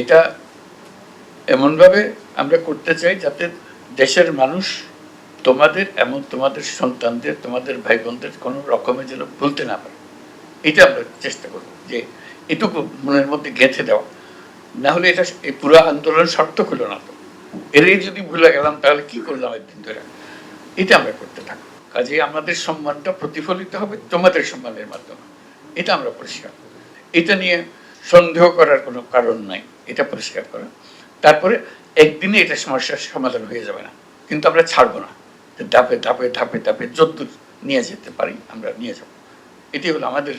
এটা এমনভাবে আমরা করতে চাই যাতে দেশের মানুষ তোমাদের এমন তোমাদের সন্তানদের, তোমাদের ভাই বোনদের কোনো রকমের যেন ভুলতে না পারে। এটা আমরা চেষ্টা করব যে এটুকু মনের মধ্যে গেঁথে দেওয়া। না হলে এটা এই পুরো আন্দোলন সার্থক হলো না তো। এরই যদি ভুলে গেলাম, তাহলে কি করলাম একদিন ধরে? এটা আমরা করতে থাকব। কাজে আমাদের সম্মানটা প্রতিফলিত হবে তোমাদের সম্মানের মাধ্যমে। এটা আমরা পরিষ্কার এটা নিয়ে সন্দেহ করার কোনো কারণ নাই। এটা পরিষ্কার করা। তারপরে একদিনে এটা সমস্যার সমাধান হয়ে যাবে না। কিন্তু আমরা ছাড়বো না। ধাপে ধাপে ধাপে ধাপে যদ্দূর নিয়ে যেতে পারি, আমরা নিয়ে যাব। এটি হলো আমাদের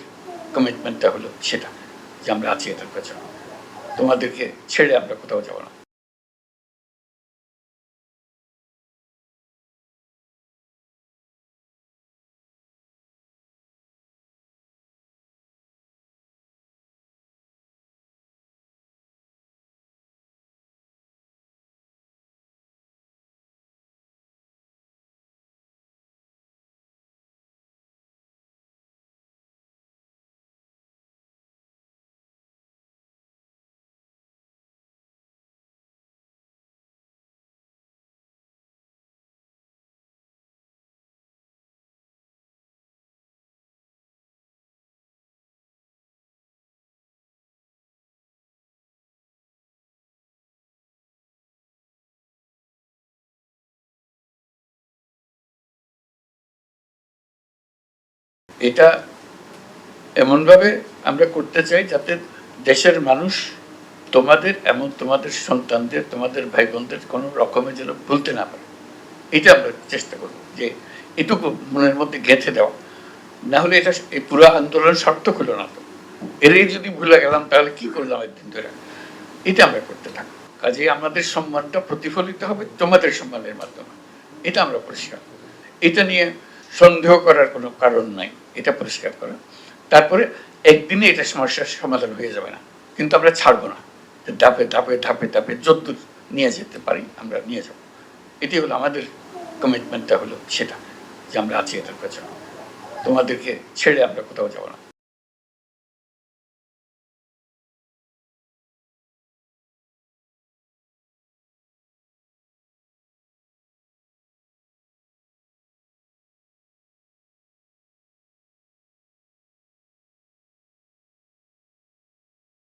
কমিটমেন্টটা হলো সেটা, যে আমরা আছি এটার পেছনে। তোমাদেরকে ছেড়ে আমরা কোথাও যাব না। এটা এমনভাবে আমরা করতে চাই যাতে দেশের মানুষ তোমাদের এমন তোমাদের সন্তানদের, তোমাদের ভাই বোনদের কোনো রকমের যেন ভুলতে না পারে। এটা আমরা চেষ্টা করব যে এটুকু মনের মধ্যে গেঁথে দেওয়া। না হলে এটা এই পুরো আন্দোলন সার্থক হলো না তো। এরই যদি ভুলে গেলাম, তাহলে কি করলাম একদিন ধরে? এটা আমরা করতে থাকব। কাজে আমাদের সম্মানটা প্রতিফলিত হবে তোমাদের সম্মানের মাধ্যমে। এটা আমরা পরিষ্কার এটা নিয়ে সন্দেহ করার কোনো কারণ নাই। এটা পরিষ্কার করা। তারপরে একদিনে এটা সমস্যার সমাধান হয়ে যাবে না। কিন্তু আমরা ছাড়বো না। ধাপে ধাপে ধাপে ধাপে যদ্দূর নিয়ে যেতে পারি, আমরা নিয়ে যাব। এটি হলো আমাদের কমিটমেন্টটা হলো সেটা, যে আমরা আছি এটার পেছনে। তোমাদেরকে ছেড়ে আমরা কোথাও যাব না।